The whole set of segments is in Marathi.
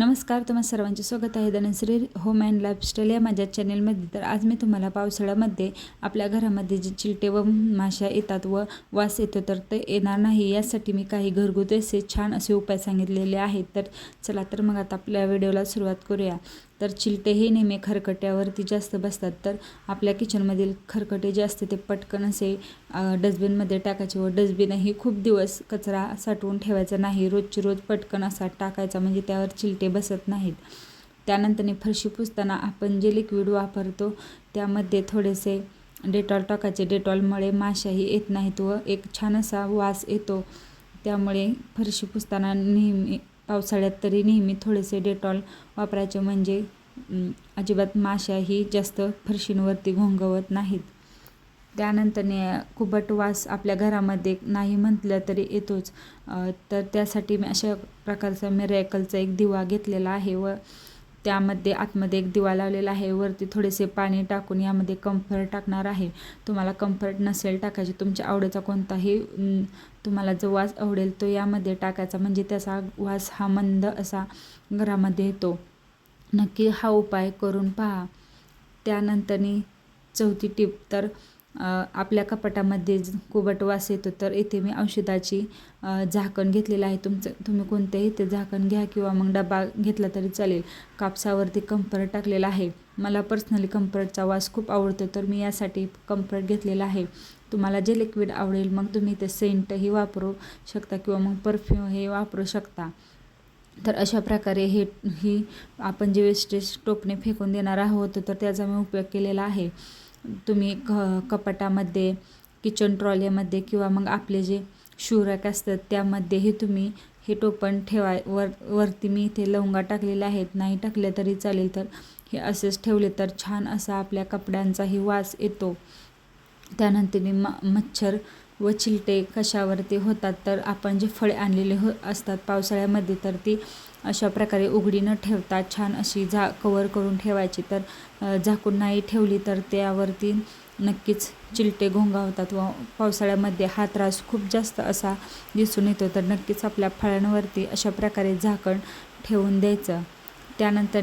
नमस्कार तुम्हा सर्वांचे स्वागत आहे धनश्री होम अँड लाईफस्टाईल या माझ्या चॅनेलमध्ये. तर आज मी तुम्हाला पावसाळ्यामध्ये आपल्या घरामध्ये जे चिलटे व माशा येतात व वास येतो तर ते येणार नाही. यासाठी मी काही घरगुती असे छान असे उपाय सांगितलेले आहेत. तर चला तर मग आता आपल्या व्हिडिओला सुरुवात करूया. तर चिलटे हे नेहमी खरकट्यावरती जास्त बसतात. तर आपल्या किचनमधील खरकटे जे असते ते पटकन असे डस्टबिनमध्ये टाकायचे व डस्टबिनही खूप दिवस कचरा साठवून ठेवायचा नाही. रोजची रोज पटकन असा टाकायचा म्हणजे त्यावर चिलटे बसत नाहीत. त्यानंतरने फरशी पुसताना आपण जे लिक्विड वापरतो त्यामध्ये थोडेसे डेटॉल टाकायचे. डेटॉलमुळे माशाही येत नाहीत व एक छान असा वास येतो. त्यामुळे फरशी पुसताना नेहमी पावसाळ्यात तरी नेहमी थोडेसे डेटॉल वापरायचे म्हणजे अजिबात माशाही जास्त फरशींवरती घोंगवत नाहीत. त्यानंतरने खूपट वास आपल्या घरामध्ये नाही म्हटलं तरी येतोच. तर त्यासाठी मी अशा प्रकारचा मिरॅकलचा एक दिवा घेतलेला आहे व त्यामध्ये आतमध्ये एक दिवा लावलेला आहे. वरती थोडेसे पाणी टाकून यामध्ये कम्फर्ट टाकणार आहे. तुम्हाला कम्फर्ट नसेल टाकायचे तुमच्या आवडीचा कोणताही तुम्हाला जो वास आवडेल तो यामध्ये टाकायचा. म्हणजे त्याचा वास हा मंद असा घरामध्ये येतो. नक्की हा उपाय करून पहा. त्यानंतरनी चौथी टीप तर आपल्या कपाटामध्ये कोबट वास येतो तर इथे मी औषधाची झाकण घेतलेलं आहे. तुमचं तुम्ही कोणत्याही ते झाकण घ्या किंवा मग डबा घेतला तरी चालेल. कापसावरती कम्फर्ट टाकलेला आहे. मला पर्सनली कम्फर्टचा वास खूप आवडतो तर मी यासाठी कम्फर्ट घेतलेला आहे. तुम्हाला जे लिक्विड आवडेल मग तुम्ही ते सेंटही वापरू शकता किंवा मग परफ्यूम हे वापरू शकता. तर अशा प्रकारे हे ही आपण जे वेस्टेज टोपणे फेकून देणार आहोत तर त्याचा मी उपयोग केलेला आहे. तुम्ही क कपाटामध्ये किचन ट्रॉलीमध्ये किंवा मग आपले जे शू रॅक असतात त्यामध्येही तुम्ही हे टोपण ठेवाय वर वरती मी इथे लवंगा टाकलेल्या आहेत. नाही टाकले तरी चालेल तर हे असेच ठेवले तर छान असा आपल्या कपड्यांचाही वास येतो. त्यानंतर म मच्छर व चिलटे कशावरती होतात तर आपण जे फळे आणलेले हो असतात पावसाळ्यामध्ये तर ती अशा प्रकारे उघडी न ठेवता छान अशी झा कवर करून ठेवायची. तर झाकून नाही ठेवली तर त्यावरती नक्कीच चिलटे घोंगावतात व पावसाळ्यामध्ये हा त्रास खूप जास्त असा दिसून येतो. तर नक्कीच आपल्या फळांवरती अशा प्रकारे झाकण ठेवून द्यायचं. त्यानंतर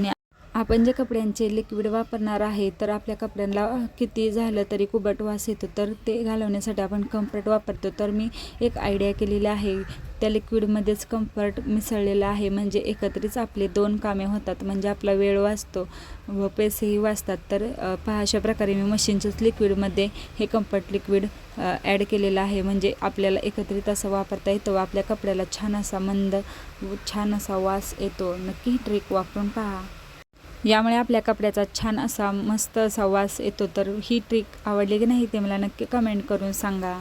आपण जे कपड्यांचे लिक्विड वापरणार आहे तर आपल्या कपड्यांना किती झालं तरी कुबट वास येतो. तर ते घालवण्यासाठी आपण कम्फर्ट वापरतो. तर मी एक आयडिया केलेली आहे. त्या लिक्विडमध्येच कम्फर्ट मिसळलेलं आहे. म्हणजे एकत्रित आपले दोन कामे होतात. म्हणजे आपला वेळ वाचतो व पैसेही वाचतात. तर पहा अशा प्रकारे मी मशीनच्याच लिक्विडमध्ये हे कम्फर्ट लिक्विड ॲड केलेलं आहे. म्हणजे आपल्याला एकत्रित असं वापरता येतो व आपल्या कपड्याला छान असा मंद छान असा वास येतो. नक्की ही ट्रिक वापरून पहा. यामुळे आपल्या कपड्याचा छान असा मस्त असा वास येतो. तर ही ट्रिक आवडली की नाही ते मला नक्की कमेंट करून सांगा.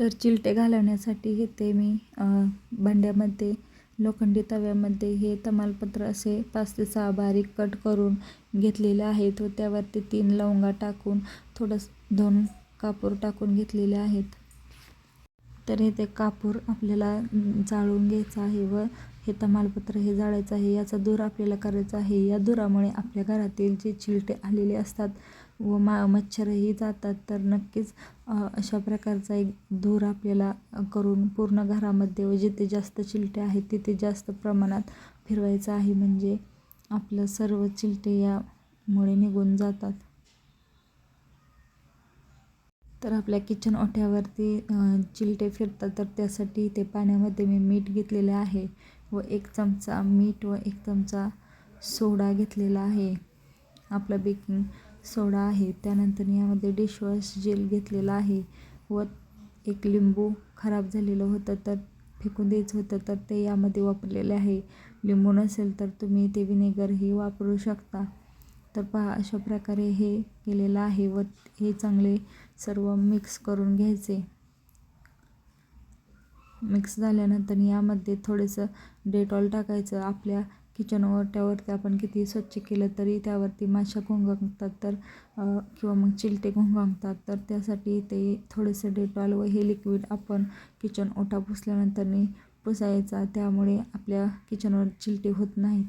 तर चिलटे घालवण्यासाठी हे ते मी भांड्यामध्ये लोखंडी तव्यामध्ये हे तमालपत्र असे पाच ते सहा बारीक कट करून घेतलेले आहेत व त्यावरती तीन लवंगा टाकून थोडंसं दोन कापूर टाकून घेतलेले आहेत. तर हे ते कापूर आपल्याला जाळून घ्यायचं आहे व हे तमालपत्र हे जाळायचं आहे. याचा धूर आपल्याला करायचा आहे. या धुरामुळे आपल्या घरातील जे चिलटे आलेले असतात व मा मच्छरही जातात. तर नक्कीच अशा प्रकारचा एक धूर आपल्याला करून पूर्ण घरामध्ये व जिथे जास्त चिलटे आहेत तिथे जास्त प्रमाणात फिरवायचं आहे. म्हणजे आपलं सर्व चिलटे यामुळे निघून जातात. तर आपल्या किचन ओठ्यावरती चिलटे फिरतात. तर त्यासाठी ते पाण्यामध्ये मी मीठ घेतलेले आहे व एक चमचा मीठ व एक चमचा सोडा घेतलेला आहे. आपला बेकिंग सोडा आहे. त्यानंतर यामध्ये डिशवॉश जेल घेतलेला आहे व एक लिंबू खराब झालेलं होतं तर फेकून द्यायचं होतं तर ते यामध्ये वापरलेले आहे. लिंबू नसेल तर तुम्ही ते विनेगरही वापरू शकता. तर पहा अशा प्रकारे हे केलेलं आहे व हे चांगले सर्व मिक्स करून घ्यायचे. मिक्स झाल्यानंतर यामध्ये थोडंसं डेटॉल टाकायचं. आपल्या किचन ओट्यावरती आपण किती स्वच्छ केलं तरी त्यावरती माशा घोंगावतात तर किंवा मग चिलटे घोंगावतात तर त्यासाठी ते थोडंसं डेटॉल व हे लिक्विड आपण किचन ओटा पुसल्यानंतरनी पुसायचा. त्यामुळे आपल्या किचनवर चिलटे होत नाहीत.